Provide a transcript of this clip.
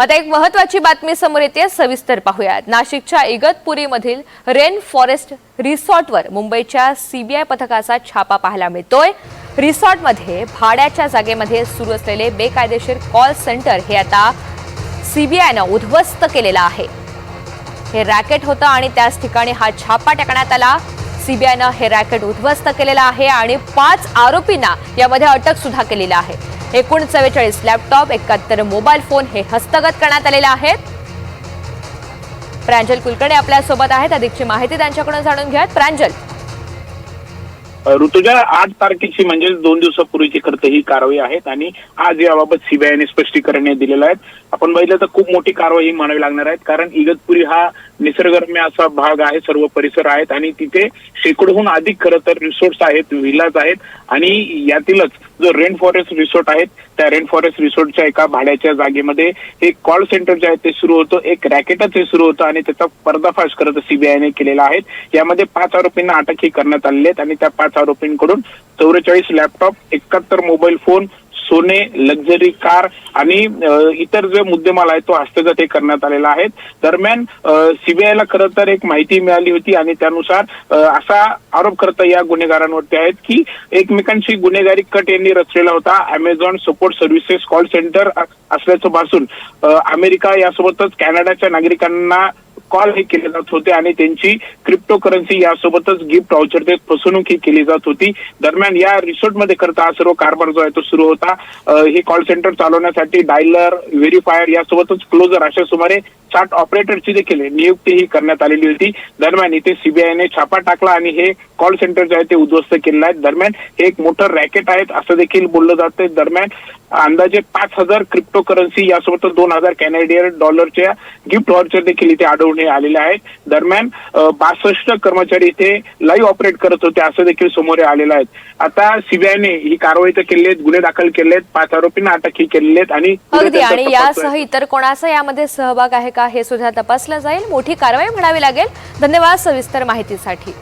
आता एक महत्वाची बातमी समोर येते सविस्तर पाहूयात. नाशिकच्या इगतपुरीमधील रेन फॉरेस्ट रिसॉर्टवर मुंबईच्या सीबीआय पथकाचा छापा पाहायला मिळतोय. रिसॉर्टमध्ये भाड्याच्या जागेमध्ये सुरू असलेले बेकायदेशीर कॉल सेंटर हे आता सीबीआयनं उद्ध्वस्त केलेलं आहे. हे रॅकेट होतं आणि त्याच ठिकाणी हा छापा टाकण्यात आला. सीबीआयनं हे रॅकेट उद्ध्वस्त केलेलं आहे आणि पाच आरोपींना यामध्ये अटक सुद्धा केलेली आहे. एकूण चव्वेचाळीस लॅपटॉप एकाहत्तर मोबाईल फोन हे हस्तगत करण्यात आलेले आहेत. प्रांजल कुलकर्णी आपल्यासोबत आहेत. अधिकची माहिती त्यांच्याकडून जाणून घ्यात प्रांजल. ऋतुजा आठ तारखेची म्हणजे दोन दिवसापूर्वीची खरं ही कारवाई आहेत आणि आज याबाबत सीबीआयने स्पष्टीकरण दिलेलं आहे आपण बघितलं तर खूप मोठी कारवाई म्हणावी लागणार आहे. कारण इगतपुरी हा निसर्गरम्य असा भाग आहे सर्व परिसर आहेत आणि तिथे शेकडोहून अधिक खरं तर रिसोर्ट्स आहेत विलाज आहेत आणि यातीलच जो रेन फॉरेस्ट रिसोर्ट आहेत त्या रेन फॉरेस्ट रिसोर्टच्या एका भाड्याच्या जागेमध्ये हे कॉल सेंटर जे आहे ते सुरू होतं. एक रॅकेटच हे सुरू होतं आणि त्याचा पर्दाफाश करत सीबीआयने केलेला आहे. यामध्ये पाच आरोपींना अटकही करण्यात आलेली आहेत आणि त्या पाच आरोपींकडून चौवेचाळीस लॅपटॉप एकाहत्तर मोबाईल फोन सोने लक्झरी कार आणि इतर जे मुद्देमाल आहे तो हस्तगत हे करण्यात आलेला आहे. दरम्यान सीबीआयला खरं तर एक माहिती मिळाली होती आणि त्यानुसार असा आरोप करता या गुन्हेगारांवरती आहेत की एकमेकांशी गुन्हेगारी कट यांनी रचलेला होता. Amazon support services call centre असल्याचं भासून अमेरिका यासोबतच कॅनडाच्या नागरिकांना कॉल हे केले जात होते आणि त्यांची क्रिप्टो करन्सी यासोबतच गिफ्ट वाउचर ते फसवणूक ही केली जात होती. दरम्यान या रिसॉर्टमध्ये करता हा सर्व कारभार जो आहे तो सुरू होता. हे कॉल सेंटर चालवण्यासाठी डायलर व्हेरीफायर यासोबतच क्लोजर अशा सुमारे साठ ऑपरेटरची देखील नियुक्ती ही करण्यात आलेली होती. दरम्यान इथे सीबीआयने छापा टाकला आणि हे कॉल सेंटर जे आहे ते उद्ध्वस्त केलेलं आहे. दरम्यान हे एक मोठं रॅकेट आहेत असं देखील बोललं जातंय. दरम्यान अंदाजे पाच हजार क्रिप्टो करन्सी यासोबत दोन हजार कॅनेडियन डॉलरच्या गिफ्ट व्हाउचर देखील इथे आढळून आलेले आहेत. दरम्यान बासष्ट कर्मचारी इथे लाईव्ह ऑपरेट करत होते असं देखील समोर आलेलं आहे. आता सीबीआयने ही कारवाई तर केली आहेत गुन्हे दाखल केले आहेत पाच आरोपींना अटकही केलेली आहेत आणि आणि यासह आहे. इतर कोणाचा यामध्ये सहभाग आहे का हे सुद्धा तपासलं जाईल. मोठी कारवाई म्हणावी लागेल. धन्यवाद सविस्तर माहितीसाठी.